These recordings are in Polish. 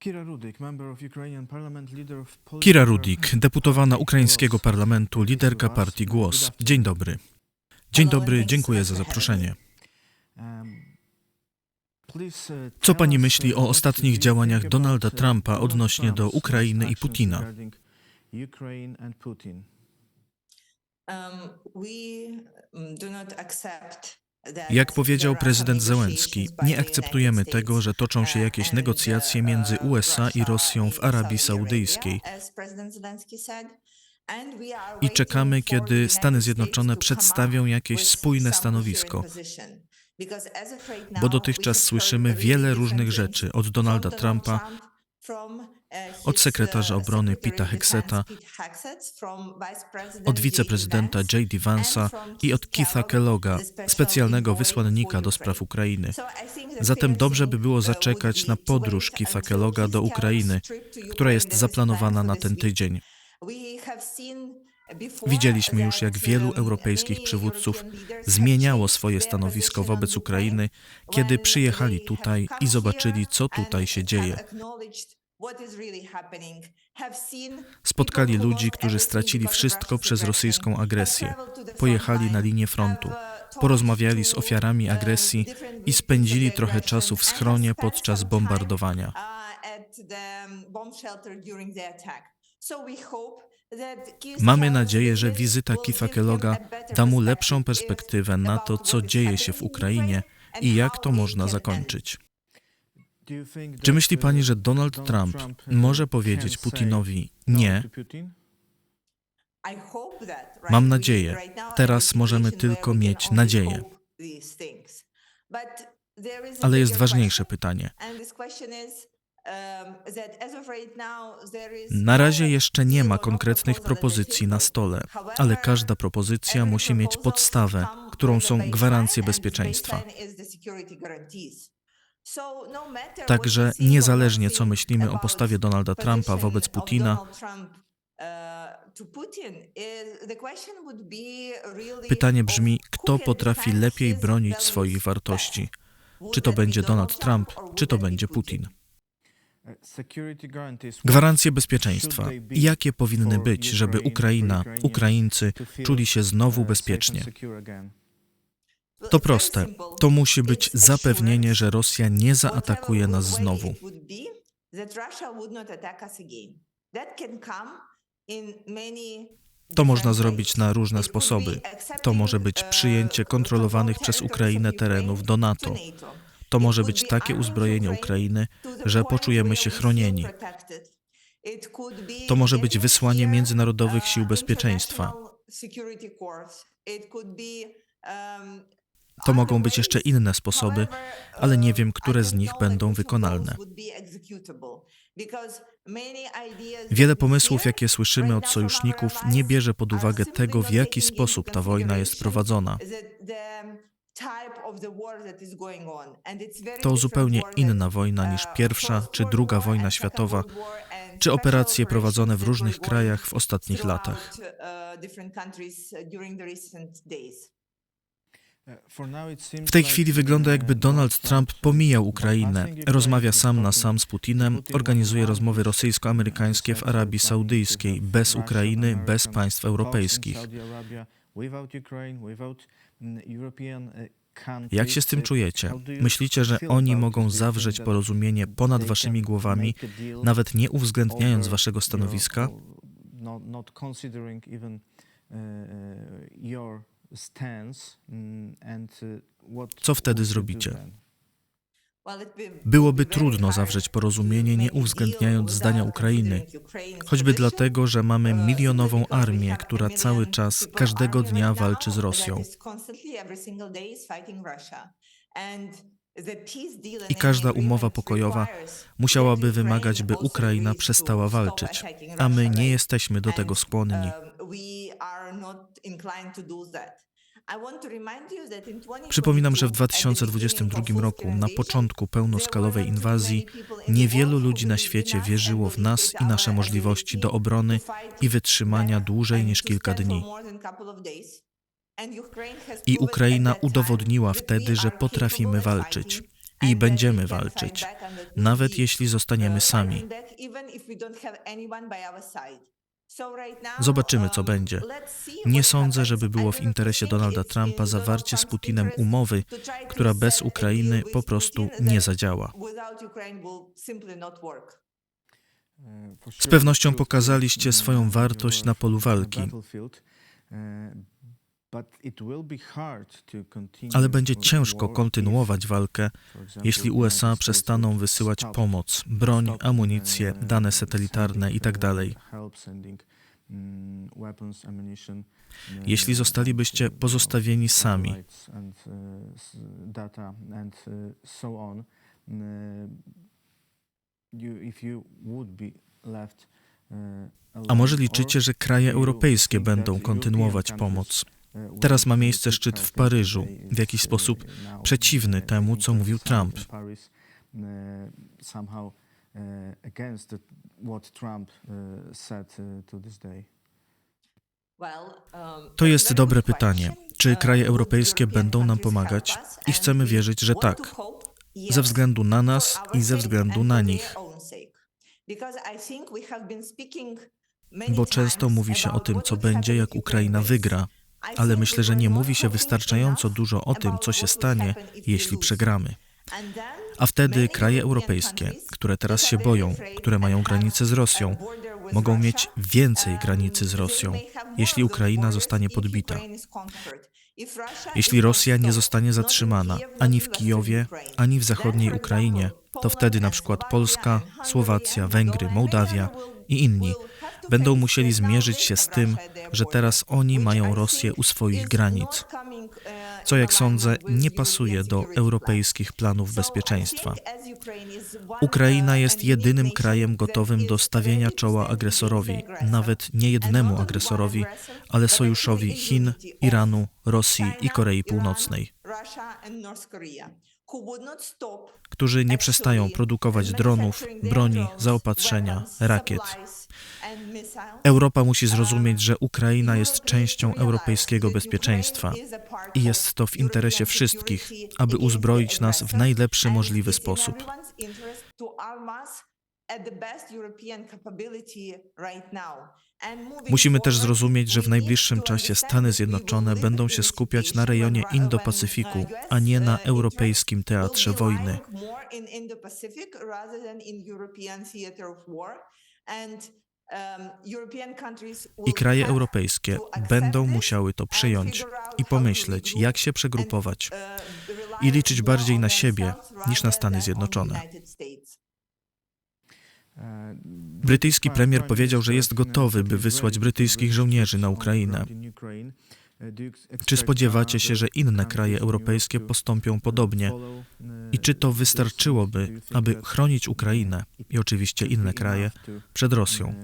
Kira Rudik, member of Ukrainian parliament, leader of Polish Kira Power- Rudik, deputowana ukraińskiego parlamentu, liderka partii Głos. Dzień dobry. Dzień dobry, dziękuję za zaproszenie. Um, uh, Co pani myśli uh, o ostatnich działaniach Donalda uh, Trumpa odnośnie do Ukrainy i Putina? Um, we do not accept Jak powiedział prezydent Zełenski, nie akceptujemy tego, że toczą się jakieś negocjacje między USA i Rosją w Arabii Saudyjskiej i czekamy, kiedy Stany Zjednoczone przedstawią jakieś spójne stanowisko. Bo dotychczas słyszymy wiele różnych rzeczy od Donalda Trumpa, od sekretarza obrony Pita President od wiceprezydenta J.D. Vansa i od Keitha Kelloga, specjalnego wysłannika do spraw Ukrainy. Zatem dobrze by było zaczekać na podróż Keitha Kelloga do Ukrainy, która jest zaplanowana na ten tydzień. Widzieliśmy już, jak wielu europejskich przywódców zmieniało swoje stanowisko wobec Ukrainy, kiedy przyjechali tutaj i zobaczyli, co tutaj się dzieje. Spotkali ludzi, którzy stracili wszystko przez rosyjską agresję. Pojechali na linię frontu, porozmawiali z ofiarami agresji i spędzili trochę czasu w schronie podczas bombardowania. Mamy nadzieję, że wizyta Keitha Kelloga da mu lepszą perspektywę na to, co dzieje się w Ukrainie i jak to można zakończyć. Czy myśli pani, że Donald Trump może powiedzieć Putinowi no nie? Mam nadzieję. Teraz możemy tylko mieć nadzieję. Ale jest ważniejsze pytanie. Na razie jeszcze nie ma konkretnych propozycji na stole, ale każda propozycja musi mieć podstawę, którą są gwarancje bezpieczeństwa. Także niezależnie co myślimy o postawie Donalda Trumpa wobec Putina, pytanie brzmi, kto potrafi lepiej bronić swoich wartości? Czy to będzie Donald Trump, czy to będzie Putin? What Gwarancje bezpieczeństwa. Jakie powinny być, żeby Ukraina, Ukraińcy czuli się znowu bezpiecznie? To proste. To musi być zapewnienie, że Rosja nie zaatakuje nas znowu. To można zrobić na różne sposoby. To może być przyjęcie kontrolowanych przez Ukrainę terenów do NATO. To może być takie uzbrojenie Ukrainy, że poczujemy się chronieni. To może być wysłanie międzynarodowych sił bezpieczeństwa. To mogą być jeszcze inne sposoby, ale nie wiem, które z nich będą wykonalne. Wiele pomysłów, jakie słyszymy od sojuszników, nie bierze pod uwagę tego, w jaki sposób ta wojna jest prowadzona. To zupełnie inna wojna niż pierwsza czy druga wojna światowa, czy operacje prowadzone w różnych krajach w ostatnich latach. W tej chwili wygląda, jakby Donald Trump pomijał Ukrainę, rozmawia sam na sam z Putinem, Putin organizuje rozmowy rosyjsko-amerykańskie w Arabii Saudyjskiej, bez Ukrainy, bez państw europejskich. Jak się z tym czujecie? Myślicie, że oni mogą zawrzeć porozumienie ponad waszymi głowami, nawet nie uwzględniając waszego stanowiska? Co wtedy zrobicie? Byłoby trudno zawrzeć porozumienie, nie uwzględniając zdania Ukrainy, choćby dlatego, że mamy milionową armię, która cały czas, każdego dnia walczy z Rosją. I każda umowa pokojowa Musiałaby wymagać, by Ukraina przestała walczyć, a my nie jesteśmy do tego skłonni. Przypominam, że w 2022 roku, na początku pełnoskalowej inwazji, niewielu ludzi na świecie wierzyło w nas i nasze możliwości do obrony i wytrzymania dłużej niż kilka dni. I Ukraina udowodniła wtedy, że potrafimy walczyć. I będziemy walczyć, nawet jeśli zostaniemy sami. Zobaczymy, co będzie. Nie sądzę, żeby było w interesie Donalda Trumpa zawarcie z Putinem umowy, która bez Ukrainy po prostu nie zadziała. Uh, Z pewnością pokazaliście swoją wartość na polu walki, ale będzie ciężko kontynuować walkę, jeśli USA przestaną wysyłać pomoc, broń, amunicję, dane satelitarne itd. Jeśli zostalibyście pozostawieni sami, a może liczycie, że kraje europejskie będą kontynuować pomoc? Teraz ma miejsce szczyt w Paryżu, w jakiś sposób przeciwny temu, co mówił Trump. To jest dobre pytanie. Czy kraje europejskie będą nam pomagać? I chcemy wierzyć, że tak. Ze względu na nas i ze względu na nich. Bo często mówi się o tym, co będzie, jak Ukraina wygra, ale myślę, że nie mówi się wystarczająco dużo o tym, co się stanie, jeśli przegramy. A wtedy kraje europejskie, które teraz się boją, które mają granice z Rosją, mogą mieć więcej granicy z Rosją, jeśli Ukraina zostanie podbita. Jeśli Rosja nie zostanie zatrzymana ani w Kijowie, ani w zachodniej Ukrainie, to wtedy na przykład Polska, Słowacja, Węgry, Mołdawia i inni będą musieli zmierzyć się z tym, że teraz oni mają Rosję u swoich granic, co jak sądzę nie pasuje do europejskich planów bezpieczeństwa. Ukraina jest jedynym krajem gotowym do stawienia czoła agresorowi, nawet nie jednemu agresorowi, ale sojuszowi Chin, Iranu, Rosji i Korei Północnej, którzy nie przestają produkować dronów, broni, zaopatrzenia, rakiet. Europa musi zrozumieć, że Ukraina jest częścią europejskiego bezpieczeństwa i jest to w interesie wszystkich, aby uzbroić nas w najlepszy możliwy sposób. Musimy też zrozumieć, że w najbliższym czasie Stany Zjednoczone będą się skupiać na rejonie Indo-Pacyfiku, a nie na europejskim teatrze wojny. I kraje europejskie będą musiały to przyjąć i pomyśleć, jak się przegrupować i liczyć bardziej na siebie niż na Stany Zjednoczone. Brytyjski premier powiedział, że jest gotowy, by wysłać brytyjskich żołnierzy na Ukrainę. Czy spodziewacie się, że inne kraje europejskie postąpią podobnie? I czy to wystarczyłoby, aby chronić Ukrainę i oczywiście inne kraje przed Rosją?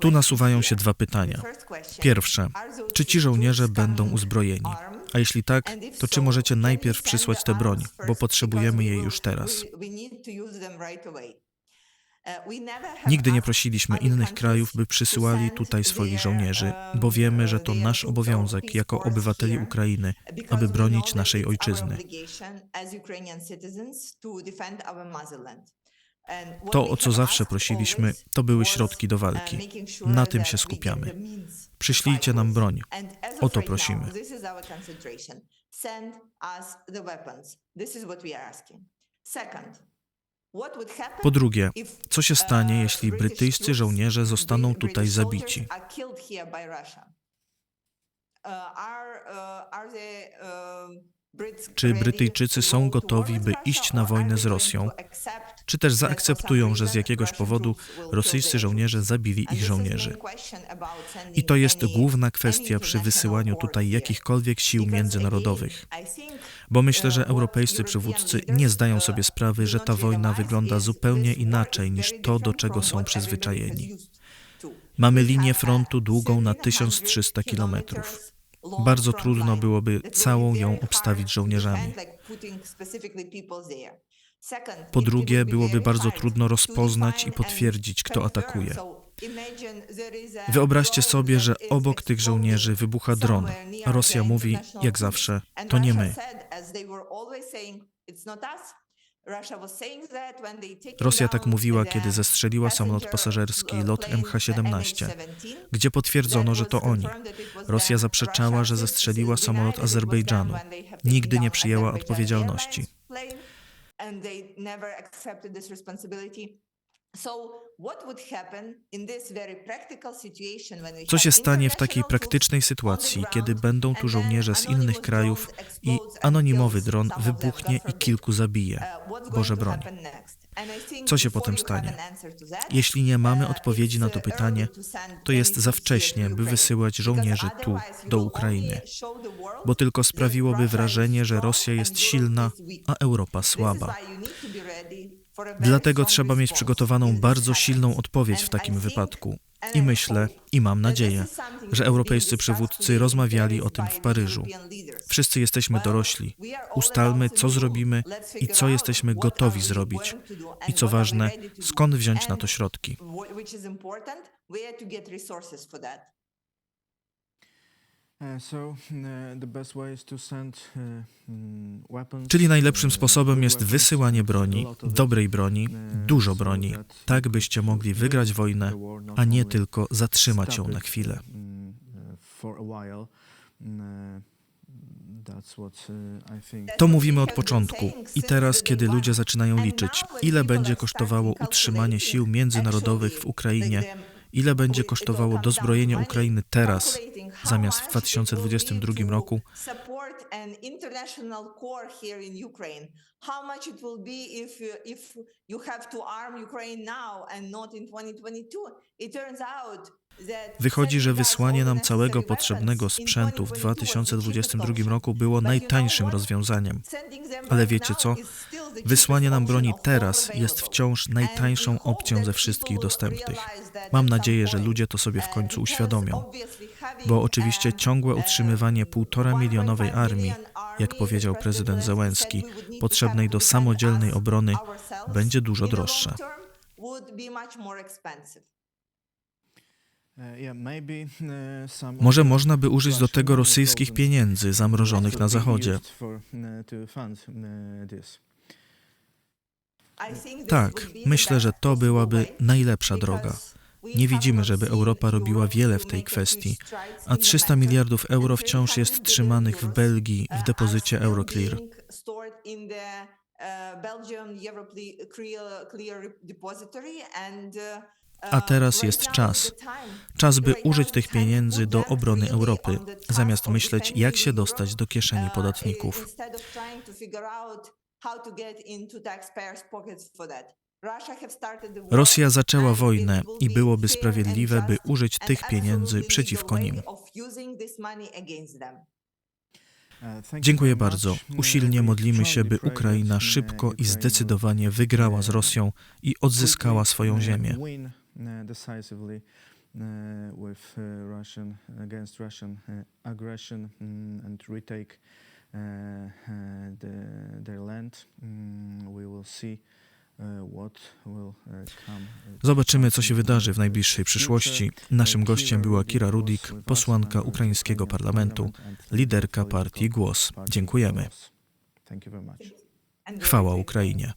Tu nasuwają się dwa pytania. Pierwsze, czy ci żołnierze będą uzbrojeni? A jeśli tak, to czy możecie najpierw przysłać tę broń, bo potrzebujemy jej już teraz? Nigdy nie prosiliśmy innych krajów, by przysyłali tutaj swoich żołnierzy, bo wiemy, że to nasz obowiązek jako obywateli Ukrainy, aby bronić naszej ojczyzny. To, o co zawsze prosiliśmy, to były środki do walki. Na tym się skupiamy. Przyślijcie nam broń. O to prosimy. Po drugie, co się stanie, jeśli brytyjscy żołnierze zostaną tutaj zabici? Czy Brytyjczycy są gotowi, by iść na wojnę z Rosją, czy też zaakceptują, że z jakiegoś powodu rosyjscy żołnierze zabili ich żołnierzy? I to jest główna kwestia przy wysyłaniu tutaj jakichkolwiek sił międzynarodowych. Bo myślę, że europejscy przywódcy nie zdają sobie sprawy, że ta wojna wygląda zupełnie inaczej niż to, do czego są przyzwyczajeni. Mamy linię frontu długą na 1300 kilometrów. Bardzo trudno byłoby całą ją obstawić żołnierzami. Po drugie, byłoby bardzo trudno rozpoznać i potwierdzić, kto atakuje. Wyobraźcie sobie, że obok tych żołnierzy wybucha dron, a Rosja mówi, jak zawsze, to nie my. Rosja tak mówiła, kiedy zestrzeliła samolot pasażerski lot MH17, gdzie potwierdzono, że to oni. Rosja zaprzeczała, że zestrzeliła samolot Azerbejdżanu. Nigdy nie przyjęła odpowiedzialności. Co się stanie w takiej praktycznej sytuacji, kiedy będą tu żołnierze z innych krajów i anonimowy dron wybuchnie i kilku zabije? Boże broń. Co się potem stanie? Jeśli nie mamy odpowiedzi na to pytanie, to jest za wcześnie, by wysyłać żołnierzy tu, do Ukrainy, bo tylko sprawiłoby wrażenie, że Rosja jest silna, a Europa słaba. Dlatego trzeba mieć przygotowaną bardzo silną odpowiedź w takim wypadku. I myślę, i mam nadzieję, że europejscy przywódcy rozmawiali o tym w Paryżu. Wszyscy jesteśmy dorośli. Ustalmy, co zrobimy i co jesteśmy gotowi zrobić. I co ważne, skąd wziąć na to środki. Czyli najlepszym sposobem jest wysyłanie broni, dobrej broni, dużo broni, tak byście mogli wygrać wojnę, a nie tylko zatrzymać ją na chwilę. To mówimy od początku. I teraz, kiedy ludzie zaczynają liczyć, ile będzie kosztowało utrzymanie sił międzynarodowych w Ukrainie, ile będzie kosztowało dozbrojenie Ukrainy teraz, zamiast w 2022 roku, How much it will be if you, if you have to arm Ukraine now and not in 2022? It turns out Wychodzi, że wysłanie nam całego potrzebnego sprzętu w 2022 roku było najtańszym rozwiązaniem. Ale wiecie co? Wysłanie nam broni teraz jest wciąż najtańszą opcją ze wszystkich dostępnych. Mam nadzieję, że ludzie to sobie w końcu uświadomią. Bo oczywiście ciągłe utrzymywanie półtora milionowej armii, jak powiedział prezydent Zełenski, potrzebnej do samodzielnej obrony, będzie dużo droższe. Może można by użyć do tego rosyjskich pieniędzy zamrożonych na Zachodzie. Tak, myślę, że to byłaby najlepsza droga. Nie widzimy, żeby Europa robiła wiele w tej kwestii, a 300 miliardów euro wciąż jest trzymanych w Belgii w depozycie Euroclear. A teraz jest czas. Czas, by użyć tych pieniędzy do obrony Europy, zamiast myśleć, jak się dostać do kieszeni podatników. Rosja zaczęła wojnę i byłoby sprawiedliwe, by użyć tych pieniędzy przeciwko nim. Dziękuję bardzo. Usilnie modlimy się, by Ukraina szybko i zdecydowanie wygrała z Rosją i odzyskała swoją ziemię. uh, the, their land. Mm, we will see uh, uh, uh, Zobaczymy, co się wydarzy w najbliższej przyszłości. Naszym gościem była Kira Rudik, posłanka ukraińskiego parlamentu, liderka partii Głos. Dziękujemy. Chwała Ukrainie.